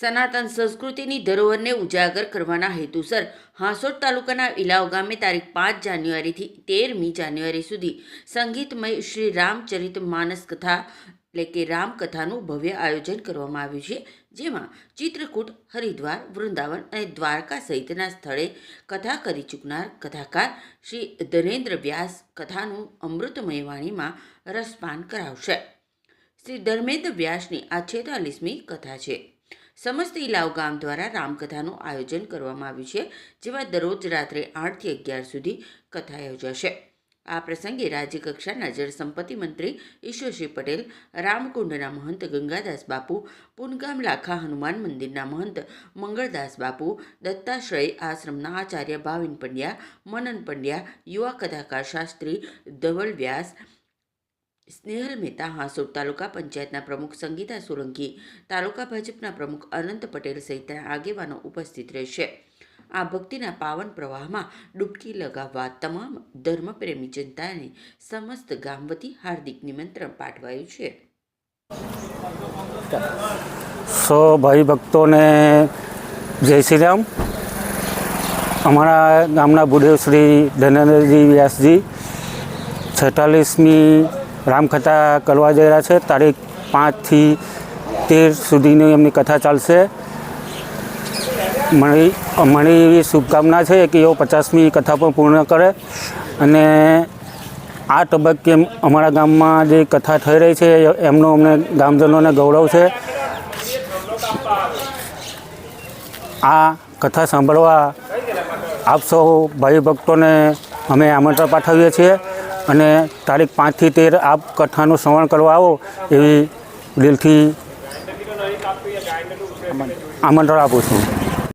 સનાતન સંસ્કૃતિની ધરોહરને ઉજાગર કરવાના હેતુસર હાંસોડ તાલુકાના ઇલાવ ગામે તારીખ પાંચ જાન્યુઆરીથી તેરમી જાન્યુઆરી સુધી સંગીતમય શ્રી રામચરિત માનસ કથા એટલે કે રામકથાનું ભવ્ય આયોજન કરવામાં આવ્યું છે, જેમાં ચિત્રકૂટ, હરિદ્વાર, વૃંદાવન અને દ્વારકા સહિતના સ્થળે કથા કરી ચૂકનાર કથાકાર શ્રી ધનેન્દ્ર વ્યાસ કથાનું અમૃતમય વાણીમાં રસપાન કરાવશે. શ્રી ધર્મેન્દ્ર વ્યાસની આ છેતાલીસમી કથા છે. સમસ્ત ઇલાવ ગામ દ્વારા રામકથાનું આયોજન કરવામાં આવ્યું છે, જેમાં દરરોજ રાત્રે આઠથી અગિયાર સુધી કથા યોજાશે. આ પ્રસંગે રાજ્યકક્ષાના જળસંપત્તિ મંત્રી ઈશ્વરસિંહ પટેલ, રામકુંડના મહંત ગંગાદાસ બાપુ, પુનગામ લાખા હનુમાન મંદિરના મહંત મંગળદાસ બાપુ, દત્તાશ્રય આશ્રમના આચાર્ય ભાવિન પંડ્યા, મનન પંડ્યા, યુવા કથાકાર શાસ્ત્રી ધવલ વ્યાસ સ્નેહલ મહેતા હાંસોડ તાલુકા પંચાયતના પ્રમુખ સંગીતા સોલંકી, તાલુકા ભાજપના પ્રમુખ અનંત પટેલ સહિતના આગેવાનો ઉપસ્થિત રહેશે. આ ભક્તિના પાવન પ્રવાહમાં ડૂબકી લગાવવા તમામ ધર્મપ્રેમી જનતાને સમસ્ત ગામ વતી હાર્દિક નિમંત્રણ પાઠવાયું છે. સો ભાઈ ભક્તોને જય શ્રી રામ. અમારા ગામના ભૂદેવ શ્રી ધનેન્દ્રજી વ્યાસજી છેતાલીસમી રામકથા કરવા જઈ રહ્યા છે. તારીખ પાંચથી તેર સુધીની એમની કથા ચાલશે. મારી મળી એવી શુભકામના છે કે એઓ પચાસમી કથા પણ પૂર્ણ કરે. અને આ તબક્કે અમારા ગામમાં જે કથા થઈ રહી છે એમનો અમને ગામજનોને ગૌરવ છે. આ કથા સાંભળવા આપ સૌ ભાઈ ભક્તોને અમે આમંત્રણ પાઠવીએ છીએ. અને તારીખ પાંચથી તેર આપ કથાનું શ્રવણ કરવા આવો એવી દિલથી આમંત્રણ આપું છું.